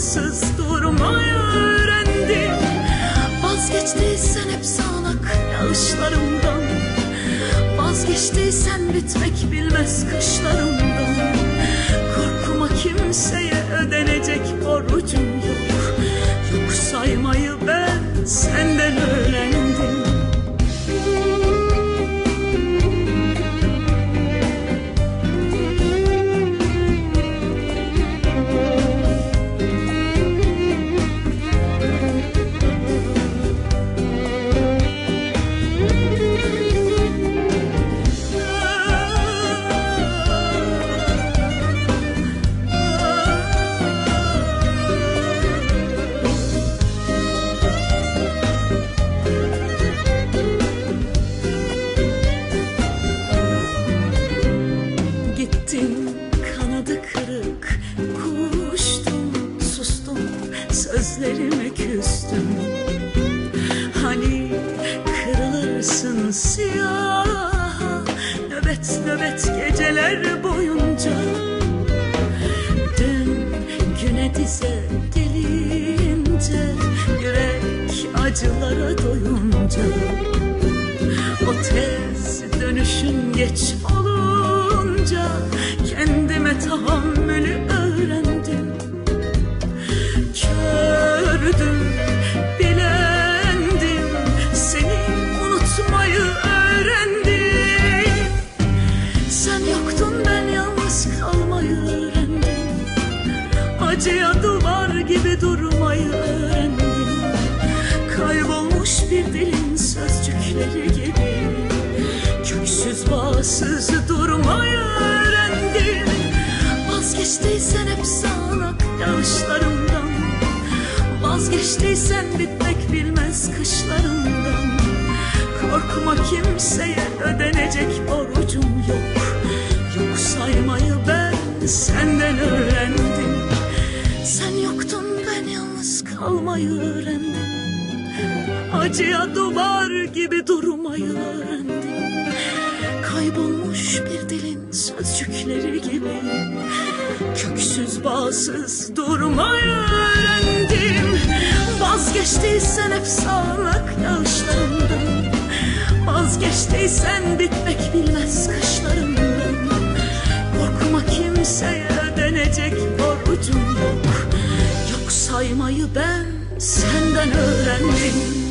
Bağsız durmayı öğrendim. Vazgeçtiysen hep sağanak yağışlarımdan. Vazgeçtiysen bitmek bilmez kışlarımdan. Korkuma kimseye ödenecek borcum yok. Yok saymayı ben senden öğrendim kanadı kırık Kuştum sustum sözlerime küstüm. Hani kırılırsın siyah Nöbet nöbet geceler boyunca. Dün güne dize gelince Yürek acılara doyunca. O tez dönüşün geç olunca tahammülü öğrendim. Kördüm, bilendim, seni unutmayı öğrendim. Sen yoktun ben yalnız kalmayı öğrendim. Acıya duvar gibi durmayı öğrendim. Kaybolmuş bir dilin sözcükleri gibi Köksüz bağsız durmayı öğrendim Vazgeçtiysen hep sağanak yağışlarımdan Vazgeçtiysen bitmek bilmez kışlarımdan Korkma kimseye ödenecek borcum yok. Yok saymayı ben senden öğrendim. Sen yoktun ben yalnız kalmayı öğrendim Acıya duvar gibi durmayı öğrendim Kaybolmuş bir dilin sözcükleri gibi Köksüz bağsız durmayı öğrendim Vazgeçtiysen sağanak yağışlarından Vazgeçtiysen bitmek bilmez kışlarından Korkma kimseye ödenecek borcum yok. Yok saymayı ben senden öğrendim